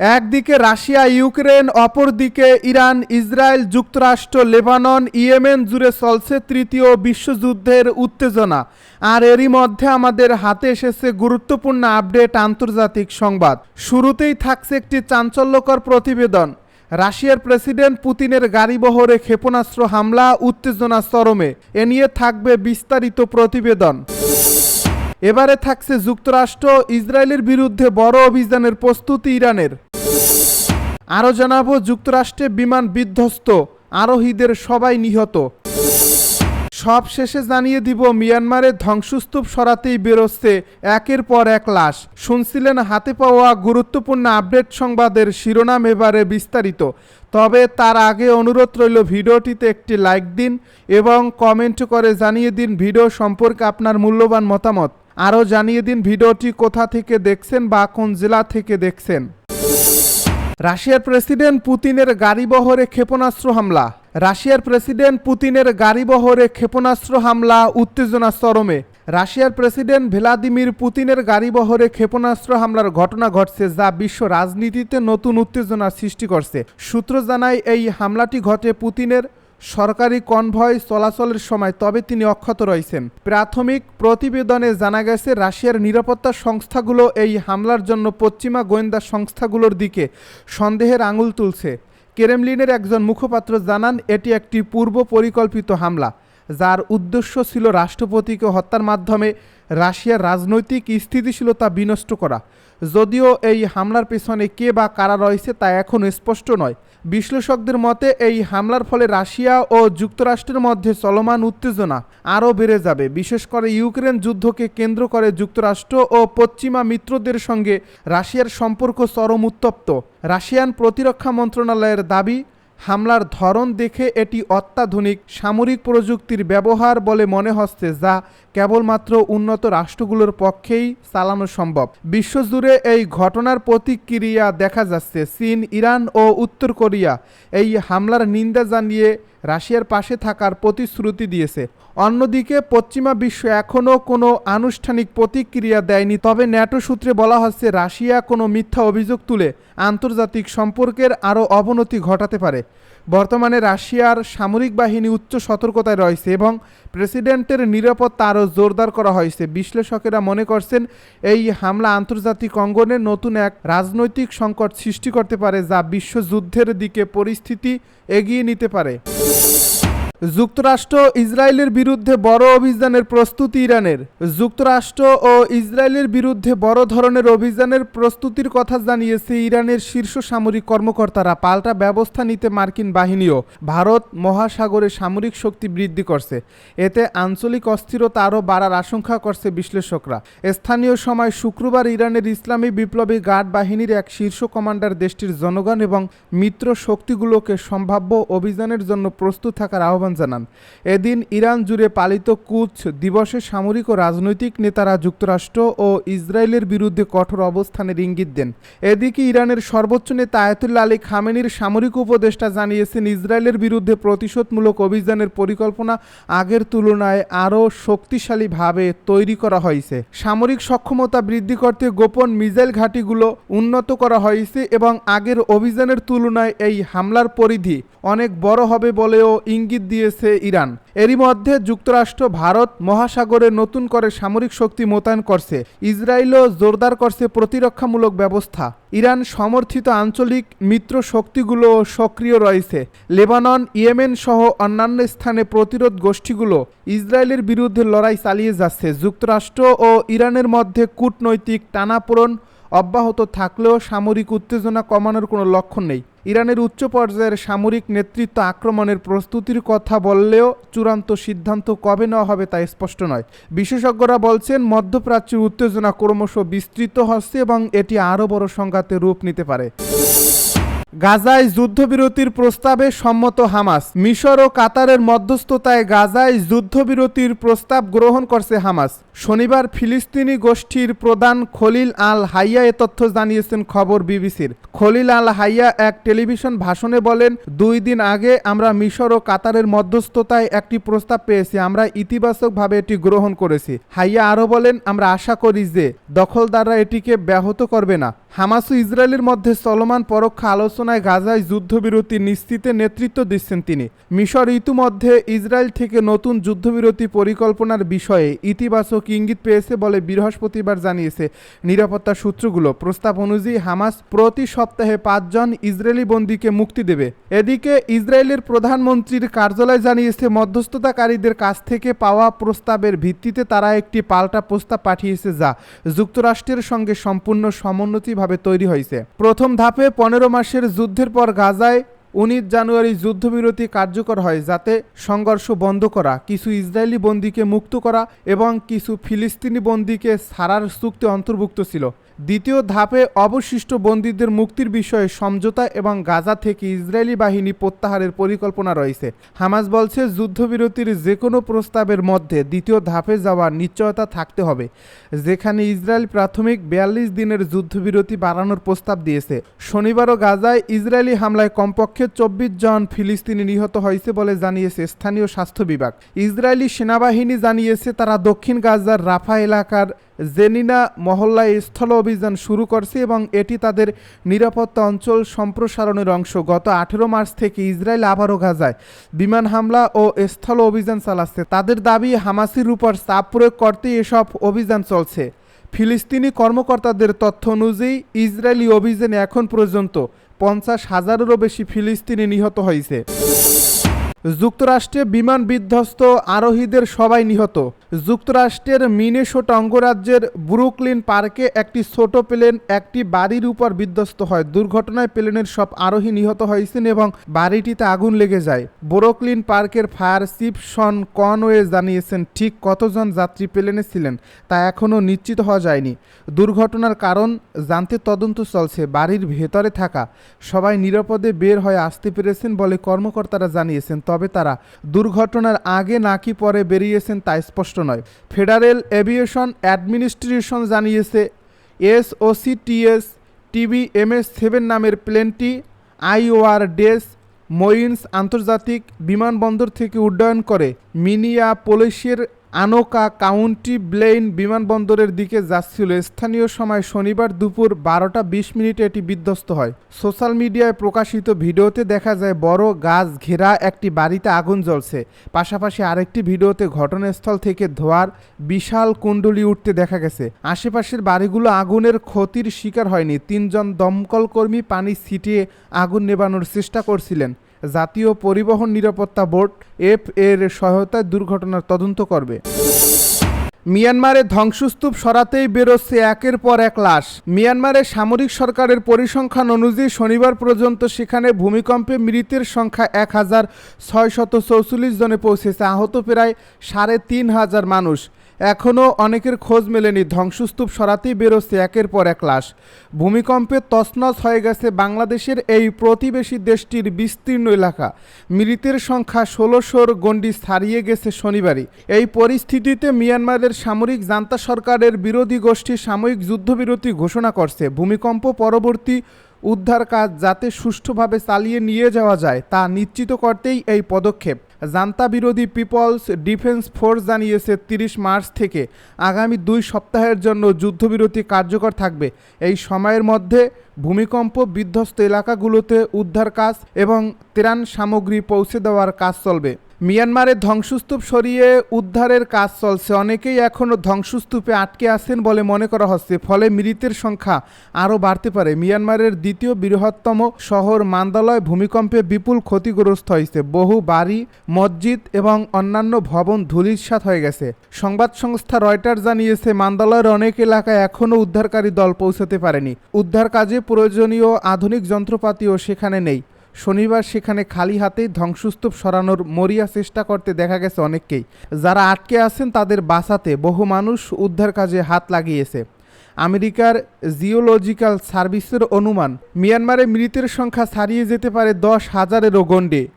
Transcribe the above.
একদিকে Russia, Ukraine, অপরদিকে Iran, Israel, যুক্তরাষ্ট্র, লেবানন, ইয়েমেন জুড়ে চলছে তৃতীয় বিশ্বযুদ্ধের উত্তেজনা। আর এরই মধ্যে আমাদের হাতে এসেছে গুরুত্বপূর্ণ আপডেট আন্তর্জাতিক সংবাদ। শুরুতেই থাকছে একটি চাঞ্চল্যকর প্রতিবেদন। রাশিয়ার প্রেসিডেন্ট পুতিনের গাড়িবহরে ক্ষেপণাস্ত্র হামলা, উত্তেজনা চরমে। এ নিয়ে থাকবে বিস্তারিত প্রতিবেদন। এবারে থাকছে যুক্তরাষ্ট্র, ইসরায়েলের বিরুদ্ধে বড় অভিযানের প্রস্তুতি ইরানের। আরও জানাব, যুক্তরাষ্ট্রে বিমান বিধ্বস্ত, আরোহীদের সবাই নিহত। সব শেষে জানিয়ে দিব মিয়ানমারের ধ্বংসস্তূপ সরাতেই বেরোচ্ছে একের পর এক লাশ। শুনছিলেন, হাতে পাওয়া গুরুত্বপূর্ণ আপডেট সংবাদের শিরোনাম এবারে বিস্তারিত। তবে তার আগে অনুরোধ রইল, ভিডিওটিতে একটি লাইক দিন এবং কমেন্ট করে জানিয়ে দিন ভিডিও সম্পর্কে আপনার মূল্যবান মতামত। আরও জানিয়ে দিন ভিডিওটি কোথা থেকে দেখছেন বা কোন জেলা থেকে দেখছেন। রাশিয়ার প্রেসিডেন্ট পুতিনের গাড়িবহরে ক্ষেপণাস্ত্র হামলা। রাশিয়ার প্রেসিডেন্ট পুতিনের গাড়িবহরে ক্ষেপণাস্ত্র হামলা, উত্তেজনা চরমে। রাশিয়ার প্রেসিডেন্ট ভ্লাদিমির পুতিনের গাড়িবহরে ক্ষেপণাস্ত্র হামলার ঘটনা ঘটছে যা বিশ্ব রাজনীতিতে নতুন উত্তেজনার সৃষ্টি করছে। সূত্র জানায়, এই হামলাটি ঘটে পুতিনের সরকারি কনভয় চলাচলের সময় তবে তিনি অক্ষত রয়েছেন। প্রাথমিক প্রতিবেদনে জানা গেছে, রাশিয়ার নিরাপত্তা সংস্থাগুলো এই হামলার জন্য পশ্চিমা গোয়েন্দা সংস্থাগুলোর দিকে সন্দেহের আঙুল তুলছে। কেরেমলিনের একজন মুখপাত্র জানান, এটি একটি পূর্ব পরিকল্পিত হামলা, যার উদ্দেশ্য ছিল রাষ্ট্রপতিকে হত্যার মাধ্যমে রাশিয়ার রাজনৈতিক স্থিতিশীলতা বিনষ্ট করা। যদিও এই হামলার পেছনে কে বা কারা রয়েছে তা এখনও স্পষ্ট নয়। বিশ্লেষকদের মতে, এই হামলার ফলে রাশিয়া ও যুক্তরাষ্ট্রের মধ্যে চলমান উত্তেজনা আরও বেড়ে যাবে। বিশেষ করে ইউক্রেন যুদ্ধকে কেন্দ্র করে যুক্তরাষ্ট্র ও পশ্চিমা মিত্রদের সঙ্গে রাশিয়ার সম্পর্ক চরম উত্তপ্ত। রাশিয়ান প্রতিরক্ষা মন্ত্রণালয়ের দাবি হামলার ধরন দেখে এটি অত্যাধুনিক সামরিক প্রযুক্তির ব্যবহার বলে মনে হচ্ছে, যা কেবলমাত্র উন্নত রাষ্ট্রগুলোর পক্ষেই চালানো সম্ভব। বিশ্বজুড়ে এই ঘটনার প্রতিক্রিয়া দেখা যাচ্ছে। চীন, ইরান ও উত্তর কোরিয়া এই হামলার নিন্দা জানিয়ে রাশিয়ার পাশে থাকার প্রতিশ্রুতি দিয়েছে। অন্যদিকে, পশ্চিমা বিশ্ব এখনও কোনো আনুষ্ঠানিক প্রতিক্রিয়া দেয়নি। তবে ন্যাটো সূত্রে বলা হচ্ছে, রাশিয়া কোনো মিথ্যা অভিযোগ তুলে আন্তর্জাতিক সম্পর্কের আরও অবনতি ঘটাতে পারে। বর্তমানে রাশিয়ার সামরিক বাহিনী উচ্চ সতর্কতায় রয়েছে এবং প্রেসিডেন্টের নিরাপত্তা আরও জোরদার করা হয়েছে। বিশ্লেষকেরা মনে করছেন এই হামলা আন্তর্জাতিক অঙ্গনে নতুন এক রাজনৈতিক সংকট সৃষ্টি করতে পারে যা বিশ্বযুদ্ধের দিকে পরিস্থিতি এগিয়ে নিতে পারে। যুক্তরাষ্ট্র ইসরায়েলের বিরুদ্ধে বড় অভিযানের প্রস্তুতি ইরানের। যুক্তরাষ্ট্র ও ইসরায়েলের বিরুদ্ধে বড় ধরনের অভিযানের প্রস্তুতির কথা জানিয়েছে ইরানের শীর্ষ সামরিক কর্মকর্তারা। পাল্টা ব্যবস্থা নিতে মার্কিন বাহিনীও ভারত মহাসাগরে সামরিক শক্তি বৃদ্ধি করছে। এতে আঞ্চলিক অস্থিরতা আরও বাড়ার আশঙ্কা করছে বিশ্লেষকরা। স্থানীয় সময় শুক্রবার ইরানের ইসলামী বিপ্লবী গার্ড বাহিনীর এক শীর্ষ কমান্ডার দেশটির জনগণ এবং মিত্র শক্তিগুলোকে সম্ভাব্য অভিযানের জন্য প্রস্তুত থাকার আহ্বান আহ্বান জানান। এদিন ইরান জুড়ে পালিত কুচ দিবসে সামরিক ও রাজনৈতিক নেতারা যুক্তরাষ্ট্র ও ইসরায়েলের বিরুদ্ধে কঠোর অবস্থানের ইঙ্গিত দেন। এদিকে ইরানের সর্বোচ্চ নেতা আয়াতুল্লা আলী খামেনির সামরিক উপদেষ্টা জানিয়েছেন, ইসরায়েলের বিরুদ্ধে প্রতিশোধমূলক অভিযানের পরিকল্পনা আগের তুলনায় আরও শক্তিশালীভাবে তৈরি করা হয়েছে। সামরিক সক্ষমতা বৃদ্ধি করতে গোপন মিজাইল ঘাঁটিগুলো উন্নত করা হয়েছে এবং আগের অভিযানের তুলনায় এই হামলার পরিধি অনেক বড় হবে বলেও ইঙ্গিত দিয়েছে ইরান। এরই মধ্যে যুক্তরাষ্ট্র, ভারত মহাসাগরে নতুন করে সামরিক শক্তি মোতায়েন করছে। ইসরায়েলও জোরদার করছে প্রতিরক্ষামূলক ব্যবস্থা। ইরান সমর্থিত আঞ্চলিক মিত্র শক্তিগুলো সক্রিয় রয়েছে। লেবানন, ইয়েমেন সহ অন্যান্য স্থানে প্রতিরোধ গোষ্ঠীগুলো ইসরায়েলের বিরুদ্ধে লড়াই চালিয়ে যাচ্ছে। যুক্তরাষ্ট্র ও ইরানের মধ্যে কূটনৈতিক টানাপোড়ন অব্যাহত থাকলেও সামরিক উত্তেজনা কমানোর কোনো লক্ষণ নেই। ইরানের উচ্চ পর্যায়ের সামরিক নেতৃত্ব আক্রমণের প্রস্তুতির কথা বললেও চূড়ান্ত সিদ্ধান্ত কবে নেওয়া হবে তা স্পষ্ট নয়। বিশেষজ্ঞরা বলছেন মধ্যপ্রাচ্যের উত্তেজনা ক্রমশ বিস্তৃত হচ্ছে এবং এটি আরও বড় সংঘাতে রূপ নিতে পারে। গাজায় যুদ্ধবিরতির প্রস্তাবে সম্মত হামাস। মিশর ও কাতারের মধ্যস্থতায় গাজায় যুদ্ধবিরতির প্রস্তাব গ্রহণ করছে হামাস। শনিবার ফিলিস্তিনি গোষ্ঠীর প্রধান খলিল আল হাইয়া এ তথ্য জানিয়েছেন খবর বিবিসির। খলিল আল হাইয়া এক টেলিভিশন ভাষণে বলেন, দুই দিন আগে আমরা মিশর ও কাতারের মধ্যস্থতায় একটি প্রস্তাব পেয়েছি, আমরা ইতিবাচকভাবে এটি গ্রহণ করেছি। হাইয়া আরও বলেন, আমরা আশা করি যে দখলদাররা এটিকে ব্যাহত করবে না। হামাস ও ইসরায়েলের মধ্যে চলমান পরোক্ষ আলোচনায় গাজায় যুদ্ধবিরতি নিশ্চিতে নেতৃত্ব দিচ্ছেন তিনি। মিশর ইতিমধ্যে ইসরায়েল থেকে নতুন যুদ্ধবিরতি পরিকল্পনার বিষয়ে ইতিবাচক ইঙ্গিত পেয়েছে বলে বৃহস্পতিবার জানিয়েছে নিরাপত্তা সূত্রগুলো। প্রস্তাব অনুযায়ী হামাস প্রতি সপ্তাহে পাঁচজন ইসরায়েলি বন্দীকে মুক্তি দেবে। এদিকে ইসরায়েলের প্রধানমন্ত্রীর কার্যালয় জানিয়েছে, মধ্যস্থতাকারীদের কাছ থেকে পাওয়া প্রস্তাবের ভিত্তিতে তারা একটি পাল্টা প্রস্তাব পাঠিয়েছে যা যুক্তরাষ্ট্রের সঙ্গে সম্পূর্ণ সমোন্নতিভাবে তৈরি হয়েছে। প্রথম ধাপে পনেরো মাসের যুদ্ধের পর গাজায় উনিশ জানুয়ারি যুদ্ধবিরতি কার্যকর হয়, যাতে সংঘর্ষ বন্ধ করা, কিছু ইসরায়েলি বন্দীকে মুক্ত করা এবং কিছু ফিলিস্তিনি বন্দীকে ছাড়ার চুক্তি অন্তর্ভুক্ত ছিল। দ্বিতীয় ধাপে অবশিষ্ট বন্দীদের মুক্তির বিষয়ে সমঝোতা এবং গাজা থেকে ইসরায়েলি বাহিনী প্রত্যাহারের পরিকল্পনা রয়েছে। হামাস বলছে, যুদ্ধবিরতির যে কোনো প্রস্তাবের মধ্যে দ্বিতীয় ধাপে যাওয়ার নিশ্চয়তা থাকতে হবে, যেখানে ইসরায়েল প্রাথমিক বিয়াল্লিশ দিনের যুদ্ধবিরতি বাড়ানোর প্রস্তাব দিয়েছে। শনিবারও গাজায় ইসরায়েলি হামলায় কমপক্ষে চব্বিশ জন ফিলিস্তিনি নিহত হয়েছে বলে জানিয়েছে স্থানীয় স্বাস্থ্য বিভাগ। ইসরায়েলি সেনাবাহিনী জানিয়েছে, তারা দক্ষিণ গাজার রাফা এলাকার জেনিনা মহল্লায় স্থল অভিযান শুরু করছে এবং এটি তাদের নিরাপত্তা অঞ্চল সম্প্রসারণের অংশ। গত আঠেরো মার্চ থেকে ইসরায়েল আবারও গাজায় বিমান হামলা ও স্থল অভিযান চালাচ্ছে। তাদের দাবি, হামাসির উপর চাপ প্রয়োগ করতে এসব অভিযান চলছে। ফিলিস্তিনি কর্মকর্তাদের তথ্য অনুযায়ী, ইসরায়েলি অভিযানে এখন পর্যন্ত পঞ্চাশ হাজারেরও বেশি ফিলিস্তিনি নিহত হয়েছে। যুক্তরাষ্ট্রে বিমান বিধ্বস্ত আরোহীদের সবাই নিহত। যুক্তরাষ্ট্রের মিনেসোট অঙ্গরাজ্যের ব্রুকলিন পার্কে একটি ছোট প্লেন একটি বাড়ির উপর বিধ্বস্ত হয়। দুর্ঘটনায় প্লেনের সব আরোহী নিহত হয়েছেন এবং বাড়িটিতে আগুন লেগে যায়। ব্রুকলিন পার্কের ফায়ার চিফ শন কনওয়ে জানিয়েছেন, ঠিক কতজন যাত্রী প্লেনে ছিলেন তা এখনও নিশ্চিত হওয়া যায়নি। দুর্ঘটনার কারণ জানতে তদন্ত চলছে। বাড়ির ভেতরে থাকা সবাই নিরাপদে বের হয়ে আসতে পেরেছেন বলে কর্মকর্তারা জানিয়েছেন। তবে তারা দুর্ঘটনার আগে নাকি পরে বেরিয়েছেন তা স্পষ্ট নয়। ফেডারেল এভিয়েশন অ্যাডমিনিস্ট্রেশন জানিয়েছে এসওসিটিএস টিভি এমএস সেভেন নামের প্লেনটি আইওআর ডেস মইন্স আন্তর্জাতিক বিমানবন্দর থেকে উড্ডয়ন করে মিনিয়া পোলিশের আনোকা কাউন্টি ব্লেইন বিমানবন্দরের দিকে যাচ্ছিল। স্থানীয় সময় শনিবার দুপুর বারোটা বিশ মিনিটে এটি বিধ্বস্ত হয়। সোশ্যাল মিডিয়ায় প্রকাশিত ভিডিওতে দেখা যায়, বড় গাছ ঘেরা একটি বাড়িতে আগুন জ্বলছে। পাশাপাশি আরেকটি ভিডিওতে ঘটনাস্থল থেকে ধোয়ার বিশাল কুণ্ডলি উঠতে দেখা গেছে। আশেপাশের বাড়িগুলো আগুনের ক্ষতির শিকার হয়নি। তিনজন দমকল কর্মী পানি ছিটিয়ে আগুন নেবানোর চেষ্টা করছিলেন। জাতীয় পরিবহন নিরাপত্তা বোর্ড এফ এর সহায়তায় দুর্ঘটনার তদন্ত করবে। মিয়ানমারে ধ্বংসস্তূপ সরাতেই বেরোচ্ছে একের পর এক লাশ। মিয়ানমারে সামরিক সরকারের পরিসংখ্যান অনুযায়ী শনিবার পর্যন্ত সেখানে ভূমিকম্পে মৃতের সংখ্যা এক হাজার ছয়শত চৌচল্লিশ জনে পৌঁছেছে। আহত প্রায় সাড়ে তিন হাজার মানুষ। এখনও অনেকের খোঁজ মেলেনি, ধ্বংসস্তূপ সরাতেই বেরোচ্ছে একের পর এক লাশ। ভূমিকম্পে তছনছ হয়ে গেছে বাংলাদেশের এই প্রতিবেশী দেশটির বিস্তীর্ণ এলাকা। মৃতের সংখ্যা ষোলোশোর গণ্ডি ছাড়িয়ে গেছে শনিবারই। এই পরিস্থিতিতে মিয়ানমারের সামরিক জান্তা সরকারের বিরোধী গোষ্ঠী সাময়িক যুদ্ধবিরতি ঘোষণা করছে। ভূমিকম্প পরবর্তী উদ্ধার কাজ যাতে সুষ্ঠুভাবে চালিয়ে নিয়ে যাওয়া যায় তা নিশ্চিত করতেই এই পদক্ষেপ। জান্তা বিরোধী পিপলস ডিফেন্স ফোর্স জানিয়েছে তিরিশ মার্চ থেকে আগামী দুই সপ্তাহের জন্য যুদ্ধবিরতি কার্যকর থাকবে। এই সময়ের মধ্যে ভূমিকম্প, বিধ্বস্ত এলাকাগুলোতে উদ্ধার কাজ এবং ত্রাণ সামগ্রী পৌঁছে দেওয়ার কাজ চলবে। মিয়ানমারে ধ্বংসস্তূপ সরিয়ে উদ্ধারের কাজ চলছে। অনেকেই এখনও ধ্বংসস্তূপে আটকে আছেন বলে মনে করা হচ্ছে। ফলে মৃতের সংখ্যা আরও বাড়তে পারে। মিয়ানমারের দ্বিতীয় বৃহত্তম শহর মান্দালয় ভূমিকম্পে বিপুল ক্ষতিগ্রস্ত হয়েছে। বহু বাড়ি, মসজিদ এবং অন্যান্য ভবন ধূলিসাৎ হয়ে গেছে। সংবাদ সংস্থা রয়টার জানিয়েছে, মান্দালয়ের অনেক এলাকায় এখনও উদ্ধারকারী দল পৌঁছাতে পারেনি। উদ্ধার কাজে প্রয়োজনীয় আধুনিক যন্ত্রপাতিও সেখানে নেই। শনিবার সেখানে খালি হাতে ধ্বংসস্তূপ সরানোর মরিয়া চেষ্টা করতে দেখা গেছে অনেককেই। যারা আটকে আছেন তাদের বাঁচাতে বহু মানুষ উদ্ধার কাজে হাত লাগিয়েছে। আমেরিকার জিওলজিক্যাল সার্ভিসের অনুমান, মিয়ানমারে মৃতের সংখ্যা ছাড়িয়ে যেতে পারে দশ হাজারেরও গণ্ডে।